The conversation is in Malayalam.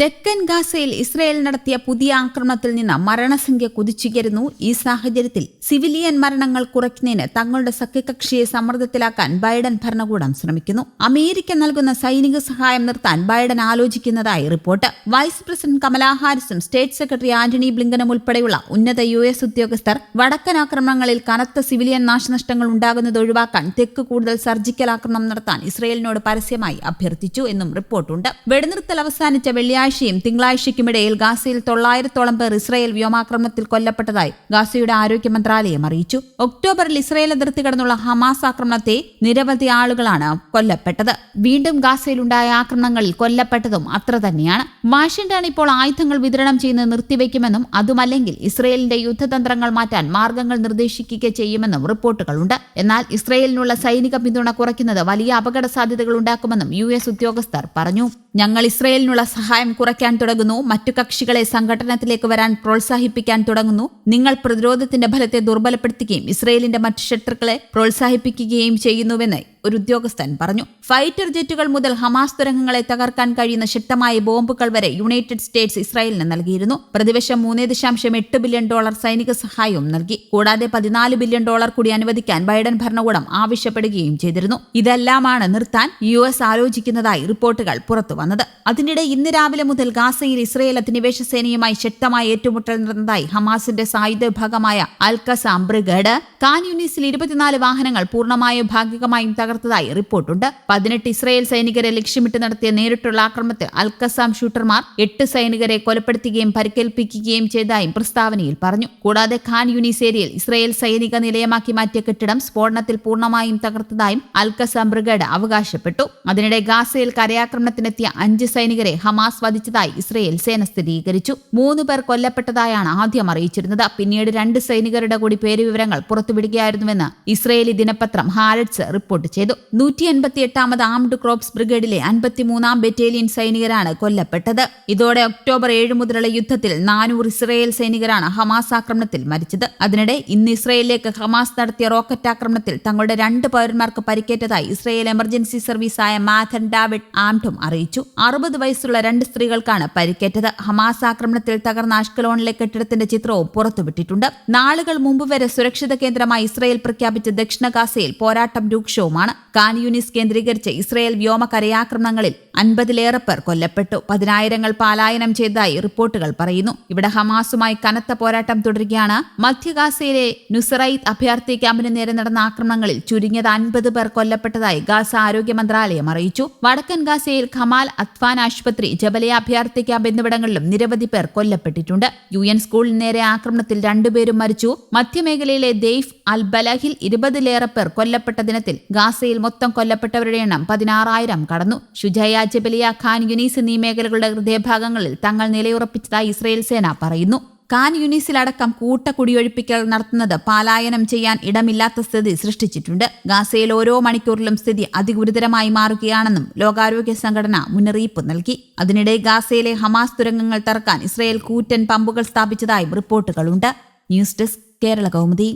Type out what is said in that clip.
തെക്കൻ ഗാസയിൽ ഇസ്രയേൽ നടത്തിയ പുതിയ ആക്രമണത്തിൽ നിന്ന് മരണസംഖ്യ കുതിച്ചുയരുന്നു. ഈ സാഹചര്യത്തിൽ സിവിലിയൻ മരണങ്ങൾ കുറയ്ക്കുന്നതിന് തങ്ങളുടെ സഖ്യകക്ഷിയെ സമ്മർദ്ദത്തിലാക്കാൻ ബൈഡൻ ഭരണകൂടം ശ്രമിക്കുന്നു. അമേരിക്ക നൽകുന്ന സൈനിക സഹായം നിർത്താൻ ബൈഡൻ ആലോചിക്കുന്നതായി റിപ്പോർട്ട്. വൈസ് പ്രസിഡന്റ് കമലാ ഹാരിസും സ്റ്റേറ്റ് സെക്രട്ടറി ആന്റണി ബ്ലിങ്കനും ഉൾപ്പെടെയുള്ള ഉന്നത യു എസ് ഉദ്യോഗസ്ഥർ വടക്കൻ ആക്രമണങ്ങളിൽ കനത്ത സിവിലിയൻ നാശനഷ്ടങ്ങൾ ഉണ്ടാകുന്നത് ഒഴിവാക്കാൻ തെക്ക് കൂടുതൽ സർജിക്കൽ ആക്രമണം നടത്താൻ ഇസ്രയേലിനോട് പരസ്യമായി അഭ്യർത്ഥിച്ചു എന്നും റിപ്പോർട്ടുണ്ട്. വെടിനിർത്തൽ അവസാനിച്ച വെള്ളിയാഴ്ച വെള്ളിയാഴ്ചയും തിങ്കളാഴ്ചയ്ക്കുമിടയിൽ ഗാസയിൽ തൊള്ളായിരത്തോളം പേർ ഇസ്രയേൽ വ്യോമാക്രമണത്തിൽ കൊല്ലപ്പെട്ടതായി ഗാസയുടെ ആരോഗ്യ മന്ത്രാലയം അറിയിച്ചു. ഒക്ടോബറിൽ ഇസ്രയേൽ അതിർത്തി കടന്നുള്ള ഹമാസ് ആക്രമണത്തെ നിരവധി ആളുകളാണ് കൊല്ലപ്പെട്ടത്. വീണ്ടും ഗാസയിലുണ്ടായ ആക്രമണങ്ങളിൽ കൊല്ലപ്പെട്ടതും അത്ര തന്നെയാണ്. വാഷിംഗ്ടൺ ഇപ്പോൾ ആയുധങ്ങൾ വിതരണം ചെയ്യുന്നത് നിർത്തിവെക്കുമെന്നും അതുമല്ലെങ്കിൽ ഇസ്രയേലിന്റെ യുദ്ധതന്ത്രങ്ങൾ മാറ്റാൻ മാർഗങ്ങൾ നിർദ്ദേശിക്കുക ചെയ്യുമെന്നും റിപ്പോർട്ടുകളുണ്ട്. എന്നാൽ ഇസ്രയേലിനുള്ള സൈനിക പിന്തുണ കുറയ്ക്കുന്നത് വലിയ അപകട സാധ്യതകൾ ഉണ്ടാക്കുമെന്നും യു എസ് ഉദ്യോഗസ്ഥർ പറഞ്ഞു. ഞങ്ങൾ ഇസ്രയേലിനുള്ള സഹായം കുറയ്ക്കാൻ തുടങ്ങുന്നു. മറ്റു കക്ഷികളെ സംഘടനത്തിലേക്ക് വരാൻ പ്രോത്സാഹിപ്പിക്കാൻ തുടങ്ങുന്നു. നിങ്ങൾ പ്രതിരോധത്തിന്റെ ഫലത്തെ ദുർബലപ്പെടുത്തുകയും ഇസ്രയേലിന്റെ മറ്റു ശത്രുക്കളെ പ്രോത്സാഹിപ്പിക്കുകയും ചെയ്യുന്നുവെന്ന് ഒരു ഉദ്യോഗസ്ഥൻ പറഞ്ഞു. ഫൈറ്റർ ജെറ്റുകൾ മുതൽ ഹമാസ് തുരങ്കങ്ങളെ തകർക്കാൻ കഴിയുന്ന ശക്തമായ ബോംബുകൾ വരെ യുണൈറ്റഡ് സ്റ്റേറ്റ്സ് ഇസ്രായേലിന് നൽകിയിരുന്നു. പ്രതിവർഷം മൂന്ന് ദശാംശം എട്ട് ബില്യൺ ഡോളർ സൈനിക സഹായവും നൽകി. കൂടാതെ പതിനാല് ബില്യൺ ഡോളർ കൂടി അനുവദിക്കാൻ ബൈഡൻ ഭരണകൂടം ആവശ്യപ്പെടുകയും ചെയ്തിരുന്നു. ഇതെല്ലാമാണ് നിർത്താൻ യു എസ് ആലോചിക്കുന്നതായി റിപ്പോർട്ടുകൾ പുറത്തുവന്നത് അതിനിടെ ഇന്ന് രാവിലെ മുതൽ ഗാസയിൽ ഇസ്രയേൽ അധിനിവേശ സേനയുമായി ശക്തമായ ഏറ്റുമുട്ടൽ നടന്നതായി ഹമാസിന്റെ സായുധ വിഭാഗമായ അൽക്കസാം ബ്രിഗേഡ്. കാൻ യൂണിസിൽ ഇരുപത്തിനാല് വാഹനങ്ങൾ പൂർണമായും ഭാഗികമായും തകർ തകർത്തതായി റിപ്പോർട്ടുണ്ട്. പതിനെട്ട് ഇസ്രായേൽ സൈനികരെ ലക്ഷ്യമിട്ട് നടത്തിയ നേരിട്ടുള്ള ആക്രമണത്തിൽ അൽക്കസാം ഷൂട്ടർമാർ എട്ട് സൈനികരെ കൊലപ്പെടുത്തുകയും പരിക്കേൽപ്പിക്കുകയും ചെയ്തതായും പ്രസ്താവനയിൽ പറഞ്ഞു. കൂടാതെ ഖാൻ യൂണിസ് ഏരിയയിൽ ഇസ്രായേൽ സൈനിക നിലയമാക്കി മാറ്റിയ കെട്ടിടം സ്ഫോടനത്തിൽ പൂർണമായും തകർത്തതായും അൽക്കസാം ബ്രിഗേഡ് അവകാശപ്പെട്ടു. അതിനിടെ ഗാസയിൽ കരയാക്രമണത്തിനെത്തിയ അഞ്ച് സൈനികരെ ഹമാസ് വധിച്ചതായി ഇസ്രായേൽ സേന സ്ഥിരീകരിച്ചു. മൂന്ന് പേർ കൊല്ലപ്പെട്ടതായാണ് ആദ്യം അറിയിച്ചിരുന്നത്. പിന്നീട് രണ്ട് സൈനികരുടെ കൂടി പേരുവിവരങ്ങൾ പുറത്തുവിടുകയായിരുന്നുവെന്ന് ഇസ്രയേലി ദിനപത്രം ഹാരറ്റ്സ് റിപ്പോർട്ട് ചെയ്തു. ചെയ്തു. നൂറ്റി എൺപത്തി എട്ടാമത് ആംഡ് ക്രോപ്സ് ബ്രിഗേഡിലെ അൻപത്തിമൂന്നാം ബറ്റാലിയൻ സൈനികരാണ് കൊല്ലപ്പെട്ടത്. ഇതോടെ ഒക്ടോബർ ഏഴ് മുതലുള്ള യുദ്ധത്തിൽ നാനൂറ് ഇസ്രയേൽ സൈനികരാണ് ഹമാസ് ആക്രമണത്തിൽ മരിച്ചത്. അതിനിടെ ഇന്ന് ഇസ്രയേലിലേക്ക് ഹമാസ് നടത്തിയ റോക്കറ്റ് ആക്രമണത്തിൽ തങ്ങളുടെ രണ്ട് പൗരന്മാർക്ക് പരിക്കേറ്റതായി ഇസ്രയേൽ എമർജൻസി സർവീസായ മാഥൻ ഡാവിഡ് ആംഡും അറിയിച്ചു. അറുപത് വയസ്സുള്ള രണ്ട് സ്ത്രീകൾക്കാണ് പരിക്കേറ്റത്. ഹമാസ് ആക്രമണത്തിൽ തകർന്ന അഷ്കലോണിലെ കെട്ടിടത്തിന്റെ ചിത്രവും പുറത്തുവിട്ടിട്ടുണ്ട്. നാളുകൾ മുമ്പ് വരെ സുരക്ഷിത കേന്ദ്രമായി ഇസ്രയേൽ പ്രഖ്യാപിച്ച ദക്ഷിണ ഗാസയിൽ പോരാട്ടം രൂക്ഷവുമാണ്. കാൻ യൂണിസ് കേന്ദ്രീകരിച്ച് ഇസ്രയേൽ വ്യോമ കരയാക്രമണങ്ങളിൽ അൻപതിലേറെ പേർ കൊല്ലപ്പെട്ടു. പതിനായിരങ്ങൾ പലായനം ചെയ്തതായി റിപ്പോർട്ടുകൾ പറയുന്നു. ഇവിടെ ഹമാസുമായി കനത്ത പോരാട്ടം തുടരുകയാണ്. മധ്യഗാസയിലെ നുസറൈത്ത് അഭയാർത്ഥി ക്യാമ്പിന് നേരെ നടന്ന ആക്രമണങ്ങളിൽ ചുരുങ്ങിയത് അൻപത് പേർ കൊല്ലപ്പെട്ടതായി ഗാസ ആരോഗ്യ മന്ത്രാലയം അറിയിച്ചു. വടക്കൻ ഗാസയിൽ ഖമാൽ അത്വാൻ ആശുപത്രി ജബലിയ അഭയാർത്ഥി ക്യാമ്പ് എന്നിവിടങ്ങളിലും നിരവധി പേർ കൊല്ലപ്പെട്ടിട്ടുണ്ട്. യു എൻ സ്കൂളിന് നേരെ ആക്രമണത്തിൽ രണ്ടുപേരും മരിച്ചു. മധ്യമേഖലയിലെ ദെയ്ഫ് അൽ ബലഹിൽ ഇരുപതിലേറെ പേർ കൊല്ലപ്പെട്ട ദിനത്തിൽ ഗാസയിൽ മൊത്തം കൊല്ലപ്പെട്ടവരുടെ എണ്ണം പതിനാറായിരം കടന്നു. ഷുജയ ജബലിയ ഖാൻ യുനീസ് എന്നീ മേഖലകളുടെ ഹൃദയഭാഗങ്ങളിൽ തങ്ങൾ നിലയുറപ്പിച്ചതായി ഇസ്രയേൽ സേന പറയുന്നു. ഖാൻ യുനീസിലടക്കം കൂട്ട കുടിയൊഴിപ്പിക്കൽ നടത്തുന്നത് പാലായനം ചെയ്യാൻ ഇടമില്ലാത്ത സ്ഥിതി സൃഷ്ടിച്ചിട്ടുണ്ട്. ഗാസയിൽ ഓരോ മണിക്കൂറിലും സ്ഥിതി അതിഗുരുതരമായി മാറുകയാണെന്നും ലോകാരോഗ്യ സംഘടന മുന്നറിയിപ്പ് നൽകി. അതിനിടെ ഗാസയിലെ ഹമാസ് തുരങ്കങ്ങൾ തറക്കാൻ ഇസ്രയേൽ കൂറ്റൻ പമ്പുകൾ സ്ഥാപിച്ചതായും റിപ്പോർട്ടുകളുണ്ട്. News desk Kerala Kaumudi.